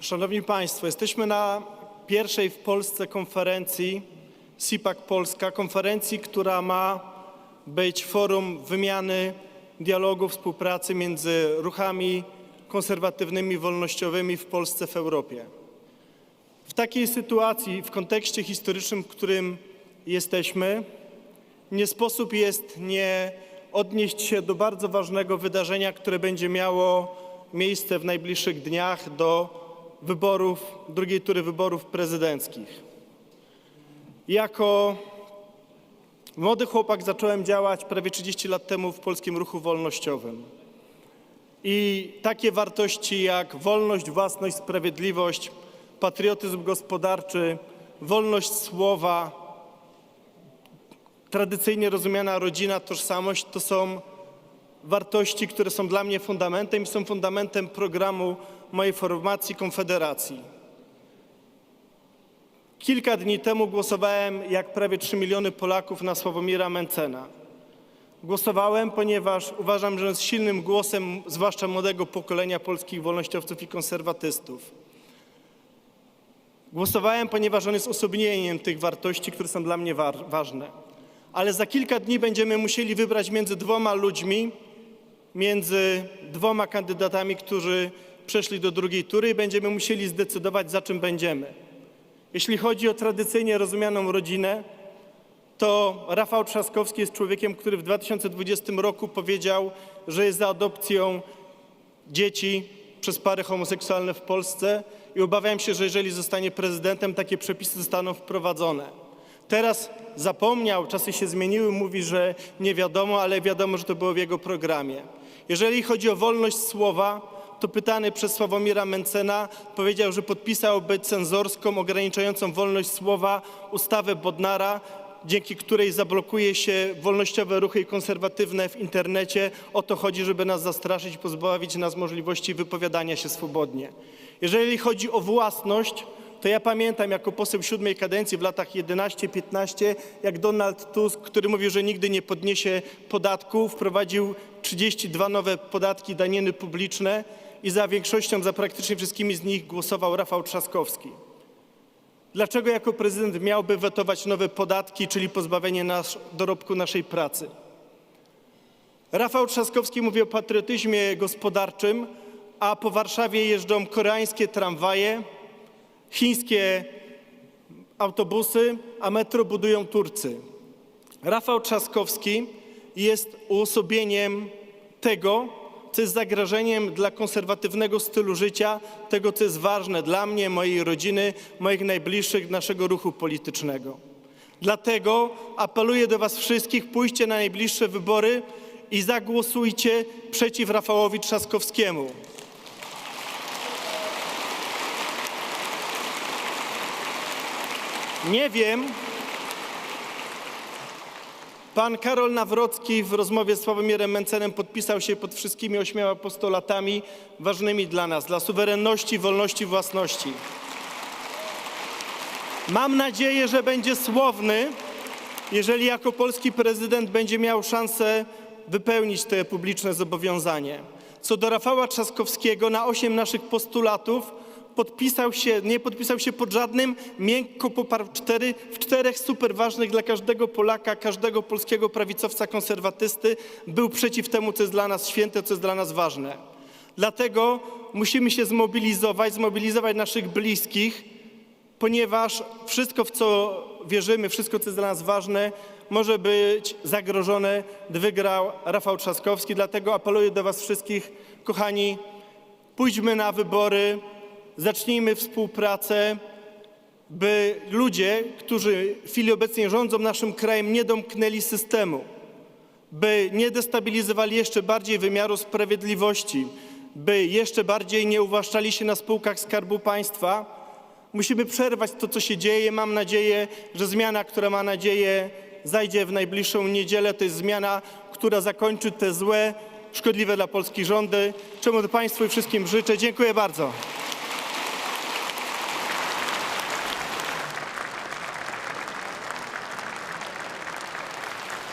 Szanowni Państwo, jesteśmy na pierwszej w Polsce konferencji SIPAC Polska, konferencji, która ma być forum wymiany, dialogu, współpracy między ruchami konserwatywnymi, wolnościowymi w Polsce, w Europie. W takiej sytuacji, w kontekście historycznym, w którym jesteśmy, nie sposób jest nie odnieść się do bardzo ważnego wydarzenia, które będzie miało miejsce w najbliższych dniach do wyborów, drugiej tury wyborów prezydenckich. Jako młody chłopak zacząłem działać prawie 30 lat temu w polskim ruchu wolnościowym. I takie wartości jak wolność, własność, sprawiedliwość, patriotyzm gospodarczy, wolność słowa, tradycyjnie rozumiana rodzina, tożsamość to są wartości, które są dla mnie fundamentem i są fundamentem programu mojej formacji Konfederacji. Kilka dni temu głosowałem, jak prawie 3 miliony Polaków, na Sławomira Mencena. Głosowałem, ponieważ uważam, że jest silnym głosem, zwłaszcza młodego pokolenia polskich wolnościowców i konserwatystów. Głosowałem, ponieważ on jest osobnieniem tych wartości, które są dla mnie wa- ważne. Ale za kilka dni będziemy musieli wybrać między dwoma ludźmi, między dwoma kandydatami, którzy przeszli do drugiej tury i będziemy musieli zdecydować, za czym będziemy. Jeśli chodzi o tradycyjnie rozumianą rodzinę, to Rafał Trzaskowski jest człowiekiem, który w 2020 roku powiedział, że jest za adopcją dzieci przez pary homoseksualne w Polsce i obawiam się, że jeżeli zostanie prezydentem, takie przepisy zostaną wprowadzone. Teraz zapomniał, czasy się zmieniły, mówi, że nie wiadomo, ale wiadomo, że to było w jego programie. Jeżeli chodzi o wolność słowa, to pytany przez Sławomira Mencena powiedział, że podpisałby cenzorską, ograniczającą wolność słowa ustawę Bodnara, dzięki której zablokuje się wolnościowe ruchy konserwatywne w internecie. O to chodzi, żeby nas zastraszyć pozbawić nas możliwości wypowiadania się swobodnie. Jeżeli chodzi o własność, to ja pamiętam jako poseł siódmej kadencji w latach 11-15, jak Donald Tusk, który mówił, że nigdy nie podniesie podatku, wprowadził 32 nowe podatki, daniny publiczne i za większością, za praktycznie wszystkimi z nich głosował Rafał Trzaskowski. Dlaczego jako prezydent miałby wetować nowe podatki, czyli pozbawienie nas dorobku naszej pracy? Rafał Trzaskowski mówi o patriotyzmie gospodarczym, a po Warszawie jeżdżą koreańskie tramwaje, chińskie autobusy, a metro budują Turcy. Rafał Trzaskowski jest uosobieniem tego, co jest zagrożeniem dla konserwatywnego stylu życia, tego, co jest ważne dla mnie, mojej rodziny, moich najbliższych, naszego ruchu politycznego. Dlatego apeluję do Was wszystkich, pójście na najbliższe wybory i zagłosujcie przeciw Rafałowi Trzaskowskiemu. Nie wiem, Pan Karol Nawrocki w rozmowie z Sławomirem Mencenem podpisał się pod wszystkimi ośmioma postulatami ważnymi dla nas, dla suwerenności, wolności, własności. Mam nadzieję, że będzie słowny, jeżeli jako polski prezydent będzie miał szansę wypełnić te publiczne zobowiązanie. Co do Rafała Trzaskowskiego, na osiem naszych postulatów podpisał się, nie podpisał się pod żadnym, miękko poparł cztery, w czterech super ważnych dla każdego Polaka, każdego polskiego prawicowca konserwatysty, był przeciw temu, co jest dla nas święte, co jest dla nas ważne. Dlatego musimy się zmobilizować, zmobilizować naszych bliskich, ponieważ wszystko, w co wierzymy, wszystko, co jest dla nas ważne, może być zagrożone, wygrał Rafał Trzaskowski. Dlatego apeluję do Was wszystkich, kochani, pójdźmy na wybory, zacznijmy współpracę, by ludzie, którzy w chwili obecnej rządzą naszym krajem, nie domknęli systemu, by nie destabilizowali jeszcze bardziej wymiaru sprawiedliwości, by jeszcze bardziej nie uwłaszczali się na spółkach Skarbu Państwa. Musimy przerwać to, co się dzieje. Mam nadzieję, że zmiana, która ma nadzieję zajdzie w najbliższą niedzielę, to jest zmiana, która zakończy te złe, szkodliwe dla Polski rządy, czemu Państwu i wszystkim życzę. Dziękuję bardzo.